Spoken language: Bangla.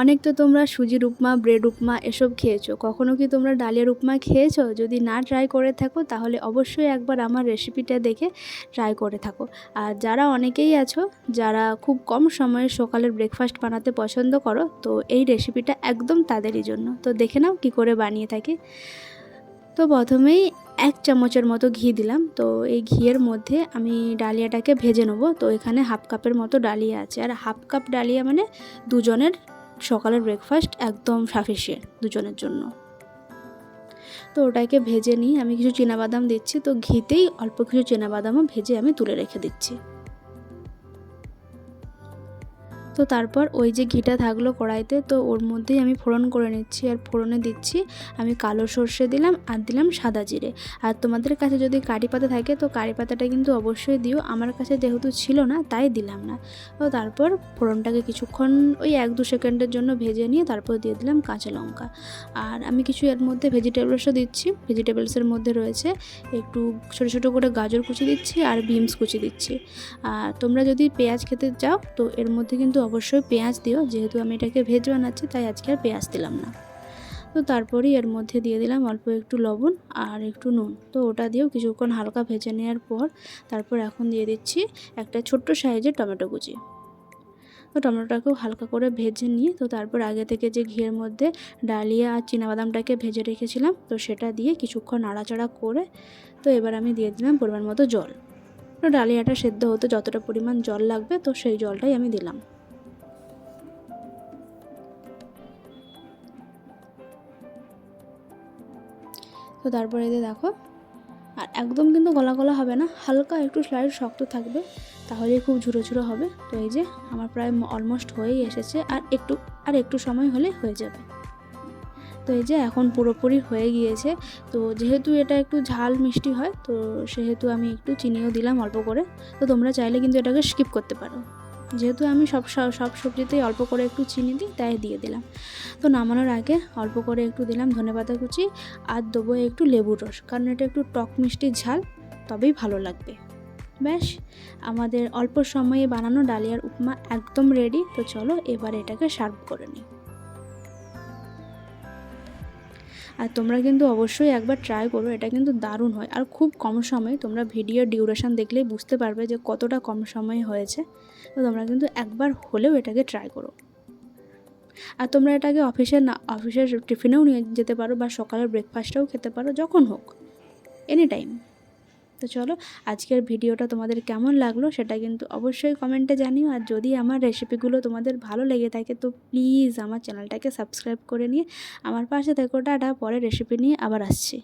অনেক তো তোমরা সুজির উপমা ব্রেড উপমা এসব খেয়েছো। কখনো কি তোমরা ডালিয়ার উপমা খেয়েছো? যদি না ট্রাই করে থাকো, তাহলে অবশ্যই একবার আমার রেসিপিটা দেখে ট্রাই করে থাকো। আর যারা অনেকেই আছো, যারা খুব কম সময়ে সকালের ব্রেকফাস্ট বানাতে পছন্দ করো, তো এই রেসিপিটা একদম তাদেরই জন্য। তো দেখে নাও কি করে বানিয়ে থাকি। তো প্রথমেই এক চামচের মতো ঘি দিলাম। তো এই ঘিয়ের মধ্যে আমি ডালিয়াটাকে ভেজে নেব। তো এখানে হাফ কাপের মতো ডালিয়া আছে। আর হাফ কাপ ডালিয়া মানে দুজনের সকালের ব্রেকফাস্ট একদম সাফিসিয়েন্ট দুজনের জন্য। তো ওটাকে ভেজে নিই, আমি কিছু বাদাম দিচ্ছি, তো ঘিতেই অল্প কিছু বাদামও ভেজে আমি তুলে রেখে দিচ্ছি। তো তারপর ওই যে ঘিটা থাকল কড়াইতে, তো ওর মধ্যেই আমি ফোড়ন করে নিচ্ছি। আর ফোড়নে দিচ্ছি, আমি কালো সর্ষে দিলাম আর দিলাম সাদা জিরে। আর তোমাদের কাছে যদি কারি পাতা থাকে, তো কারি পাতাটা কিন্তু অবশ্যই দিও। আমার কাছে যেহেতু ছিল না, তাই দিলাম না। তো তারপর ফোড়নটাকে কিছুক্ষণ ওই এক দু সেকেন্ডের জন্য ভেজে নিয়ে তারপর দিয়ে দিলাম কাঁচা লঙ্কা। আর আমি কিছু এর মধ্যে ভেজিটেবলসও দিচ্ছি, ভেজিটেবলসের মধ্যে রয়েছে একটু ছোটো ছোটো করে গাজর কুচি দিচ্ছি আর বিনস কুচি দিচ্ছি। আর তোমরা যদি পেঁয়াজ খেতে চাও, তো এর মধ্যে কিন্তু অবশ্যই পেঁয়াজ দিও, যেহেতু আমি এটাকে ভেজ বানাচ্ছি, তাই আজকে আর পেঁয়াজ দিলাম না। তো তারপরেই এর মধ্যে দিয়ে দিলাম অল্প একটু লবণ আর একটু নুন। তো ওটা দিয়েও কিছুক্ষণ হালকা ভেজে নেওয়ার পর তারপর এখন দিয়ে দিচ্ছি একটা ছোট্ট সাইজের টমেটো কুচি। তো টমেটোটাকেও হালকা করে ভেজে নিয়ে, তো তারপর আগে থেকে যে ঘিয়ের মধ্যে ডালিয়া আর চিনাবাদামটাকে ভেজে রেখেছিলাম, তো সেটা দিয়ে কিছুক্ষণ নাড়াচাড়া করে, তো এবার আমি দিয়ে দিলাম পরিমাণ মতো জল। তো ডালিয়াটা সেদ্ধ হতে যতটা পরিমাণ জল লাগবে, তো সেই জলটাই আমি দিলাম। তো তারপরে এতে দেখো, আর একদম কিন্তু গলা গলা হবে না, হালকা একটু স্লাইড শক্ত থাকবে, তাহলেই খুব ঝুরো ঝুরো হবে। তো এই যে আমার প্রায় অলমোস্ট হয়েই এসেছে, আর একটু আর একটু সময় হলে হয়ে যাবে। তো এই যে এখন পুরোপুরি হয়ে গিয়েছে, তো যেহেতু এটা একটু ঝাল মিষ্টি হয়, তো সেহেতু আমি একটু চিনিও দিলাম অল্প করে, তো তোমরা চাইলে কিন্তু এটাকে স্কিপ করতে পারো। যেহেতু আমি সব সব সবজিতেই অল্প করে একটু চিনি দিই, তাই দিয়ে দিলাম। তো নামানোর আগে অল্প করে একটু দিলাম ধনেপাতা কুচি আর দেবো একটু লেবুর রস, কারণ এটা একটু টক মিষ্টির ঝাল, তবেই ভালো লাগবে। ব্যাস, আমাদের অল্প সময়ে বানানো ডালিয়ার উপমা একদম রেডি তো চলো এবার এটাকে সার্ভ করে নিই। আর তোমরা কিন্তু অবশ্যই একবার ট্রাই করো, এটা কিন্তু দারুণ হয়। আর খুব কম সময়ে তোমরা ভিডিও ডিউরেশন দেখলেই বুঝতে পারবে যে কতটা কম সময়ে হয়েছে। তো তোমরা কিন্তু একবার হলেও এটাকে ট্রাই করো। আর তোমরা এটাকে অফিসের না অফিসের টিফিনেও নিয়ে যেতে পারো বা সকালের ব্রেকফাস্টেও খেতে পারো, যখন হোক এনি টাইম তো চলো, আজকের ভিডিওটা তোমাদের কেমন লাগল সেটা কিন্তু অবশ্যই কমেন্টে জানিও। আর যদি আমার রেসিপিগুলো তোমাদের ভালো লেগে থাকে, তো প্লিজ আমার চ্যানেলটাকে সাবস্ক্রাইব করে নিয়ে আমার পাশে থেকো। টাটা পরে রেসিপি নিয়ে আবার আসছি।